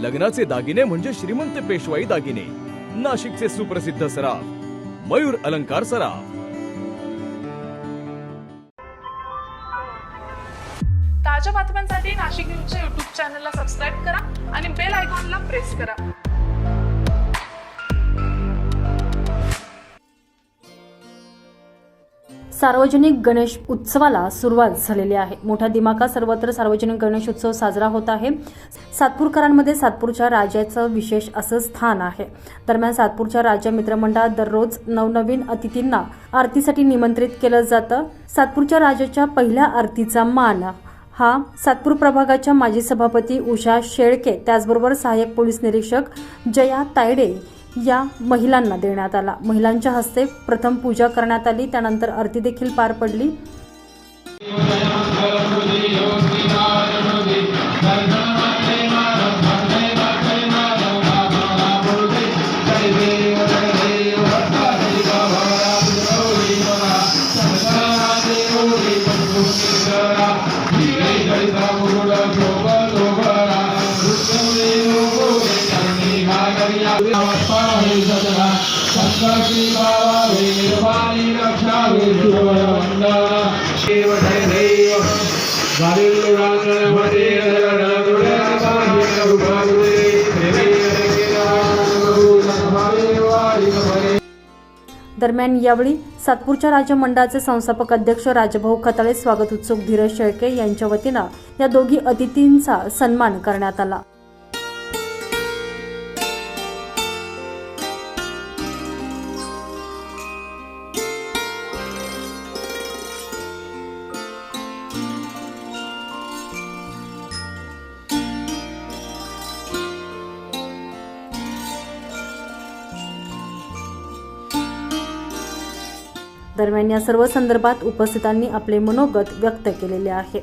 लग्नाचे दागिने म्हणजे श्रीमंत पेशवाई दागिने. नाशिकचे सुप्रसिद्ध सराफ मयूर अलंकार सराफ. ताज्या बातम्यांसाठी नाशिक न्यूजच्या युट्यूब चॅनलला सबस्क्राईब करा आणि बेल आयकॉनला प्रेस करा. सार्वजनिक गणेश उत्सवाला सुरुवात झालेली आहे. मोठ्या दिमाका सर्वत्र सार्वजनिक गणेश उत्सव साजरा होत आहे. सातपूरकरांमध्ये सातपूरच्या राजाचं विशेष असं स्थान आहे. दरम्यान सातपूरच्या राज्य मित्रमंडळात दररोज नवनवीन अतिथींना आरतीसाठी निमंत्रित केलं जातं. सातपूरच्या राजाच्या पहिल्या आरतीचा मान. हा सातपूर प्रभागाच्या माजी सभापती उषा शेळके त्याचबरोबर सहाय्यक पोलीस निरीक्षक जया तायडे या महिलांना देण्यात आला. महिलांच्या हस्ते प्रथम पूजा करण्यात आली त्यानंतर आरती देखील पार पडली. दरम्यान यावेळी सातपूरच्या राज्य मंडळाचे संस्थापक अध्यक्ष राजभाऊ खताळे स्वागत उत्सुक धीरज शेळके यांच्या वतीनं या दोघी अतिथींचा सन्मान करण्यात आला. दरम्यान या सर्व संदर्भात उपस्थितांनी आपले मनोगत व्यक्त केलेले आहे.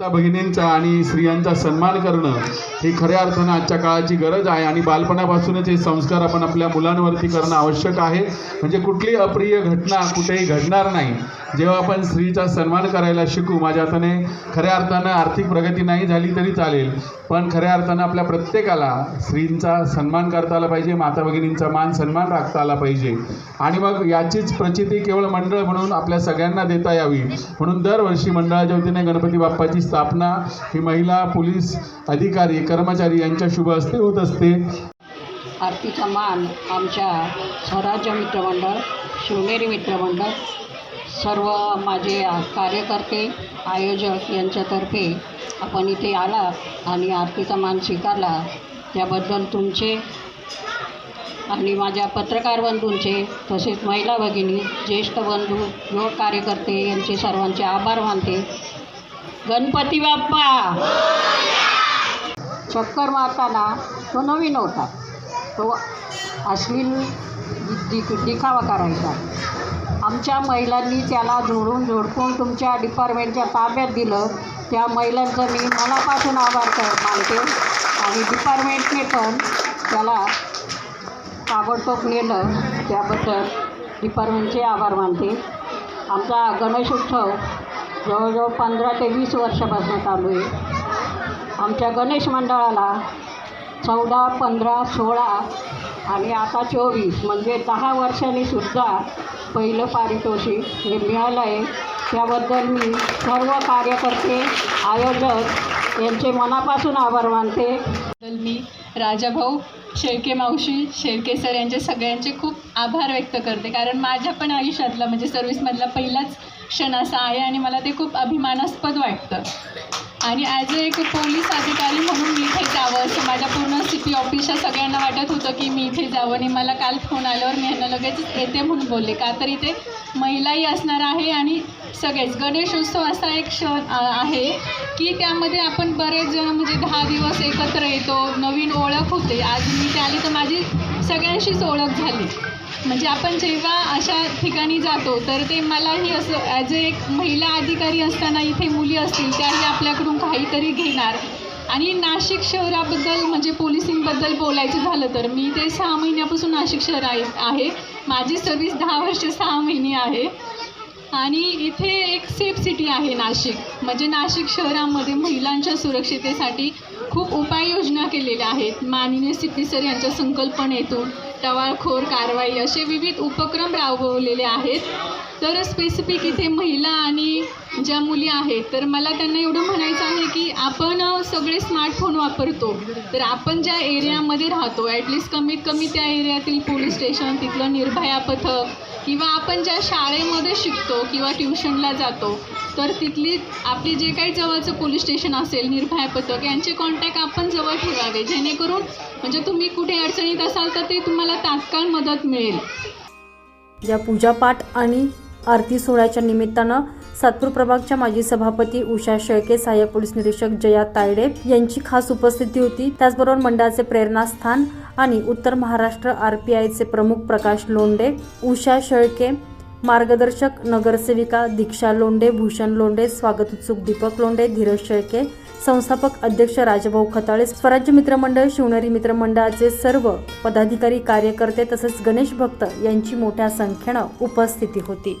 भगिनींचा आणि स्त्रियांचा सन्मान करणं ही खऱ्या अर्थानं आजच्या काळाची गरज आहे आणि बालपणापासूनच हे संस्कार आपण आपल्या मुलांवरती करणं आवश्यक आहे. म्हणजे कुठली अप्रिय घटना कुठेही घडणार नाही. जेव्हा आपण स्त्रीचा सन्मान करायला शिकू माझ्या अर्थाने खऱ्या अर्थानं आर्थिक प्रगती नाही झाली तरी चालेल. पण खऱ्या अर्थानं आपल्या प्रत्येकाला स्त्रींचा सन्मान करता आला पाहिजे माता भगिनींचा मान सन्मान राखता आला पाहिजे. आणि मग याचीच प्रचिती केवळ मंडळ म्हणून आपल्या सगळ्यांना देता यावी. म्हणून दरवर्षी मंडळाच्या वतीने गणपती बाप्पाची स्थापना ही महिला पोलीस अधिकारी कर्मचारी यांच्या शुभ हस्ते होत असते. आरतीचा मान आमच्या स्वराज्य मित्रमंडळ शिवनेरी मित्रमंडळ सर्व माझे कार्यकर्ते आयोजक यांच्यातर्फे आपण इथे आला आणि आरतीचा मान स्वीकारला. त्याबद्दल तुमचे आणि माझ्या पत्रकार बंधूंचे तसेच महिला भगिनी ज्येष्ठ बंधू युवक कार्यकर्ते यांचे सर्वांचे आभार मानते. गणपती बाप्पा. चक्कर मारताना तो नवीन होता. तो अश्लील दि दिखावा करायचा. आमच्या महिलांनी त्याला जोडून जोडपून तुमच्या डिपार्टमेंटच्या ताब्यात दिलं. त्या महिलांचं मी मनापासून आभार कर मानते. आणि डिपार्टमेंटने पण त्याला ताबडतोब नेलं. त्याबद्दल डिपार्टमेंटचे आभार मानते. आमचा गणेश उत्सव जवळजवळ पंधरा ते वीस वर्षापासून चालू आहे. आमच्या गणेश मंडळाला चौदा पंधरा सोळा आणि आता चोवीस म्हणजे दहा वर्षांनी सुद्धा पहिलं पारितोषिक हे मिळालं आहे. त्याबद्दल मी सर्व कार्यकर्ते आयोजक यांचे मनापासून आभार मानते. मी राजाभाऊ शेळके मावशी शेळके सर यांचे सगळ्यांचे खूप आभार व्यक्त करते. कारण माझ्या पण आयुष्यातला म्हणजे सर्व्हिसमधला पहिलाच क्षण असा आहे आणि मला ते खूप अभिमानास्पद वाटतं. आणि ॲज अ एक पोलीस अधिकारी म्हणून मी इथे जावं असं माझ्या पूर्ण सी पी ऑफिसच्या सगळ्यांना वाटत होतं की मी इथे जावं आणि मला काल फोन आल्यावर मी यांना लगेच येते म्हणून बोलले. का तर इथे महिलाही असणार आहे आणि सगळेच. गणेशोत्सव असा एक क्षण आहे की त्यामध्ये आपण बरेच जण म्हणजे दहा दिवस एकत्र येतो. नवीन ओळख होते. आज मी इथे आली तर माझी सगळ्यांशीच ओळख झाली. म्हणजे आपण जेव्हा अशा ठिकाणी जातो तर ते मलाही असं ॲज अ एक महिला अधिकारी असताना इथे मुली असतील त्याही आपल्याकडून काहीतरी घेणार. आणि नाशिक शहराबद्दल म्हणजे पोलिसिंगबद्दल बोलायचं झालं तर मी ते सहा महिन्यापासून नाशिक शहर आहे आहे. माझी सर्विस दहा वर्ष सहा महिने आहे. आणि इथे एक सेफ सिटी आहे नाशिक. म्हणजे नाशिक शहरामध्ये महिलांच्या सुरक्षितेसाठी खूप उपाययोजना केलेल्या आहेत. माननीय सिद्धी सर यांच्या संकल्पनेतून टवाळखोर कारवाई असे विविध उपक्रम राबवलेले आहेत. तर स्पेसिफिक इथे महिला आणि ज्या मुली आहेत तर मला त्यांना एवढं म्हणायचं आहे की आपण सगळे स्मार्टफोन वापरतो. तर आपण ज्या एरियामध्ये राहतो ॲटलिस्ट कमीत कमी त्या एरियातील पोलीस स्टेशन तिथलं निर्भया पथक किंवा आपण ज्या शाळेमध्ये शिकतो किंवा ट्युशनला जातो तर तिथली आपली जे काही जवळचं पोलीस स्टेशन असेल निर्भया पथक यांचे कॉन्टॅक्ट आपण जवळ ठेवावे. जेणेकरून म्हणजे तुम्ही कुठे अडचणीत असाल तर ते तुम्हाला तात्काळ मदत मिळेल. या पूजापाठ आणि आरती सोहळ्याच्या निमित्तानं सातपूर प्रभागच्या माजी सभापती उषा शेळके सहाय्यक पोलीस निरीक्षक जया तायडे यांची खास उपस्थिती होती. त्याचबरोबर मंडळाचे प्रेरणास्थान आणि उत्तर महाराष्ट्र आर पी आयचे प्रमुख प्रकाश लोंडे उषा शेळके मार्गदर्शक नगरसेविका दीक्षा लोंडे भूषण लोंडे स्वागत उत्सुक दीपक लोंडे धीरज शेळके संस्थापक अध्यक्ष राजभाऊ खताळे स्वराज्य मित्रमंडळ शिवनेरी मित्रमंडळाचे सर्व पदाधिकारी कार्यकर्ते तसेच गणेश भक्त यांची मोठ्या संख्येनं उपस्थिती होती.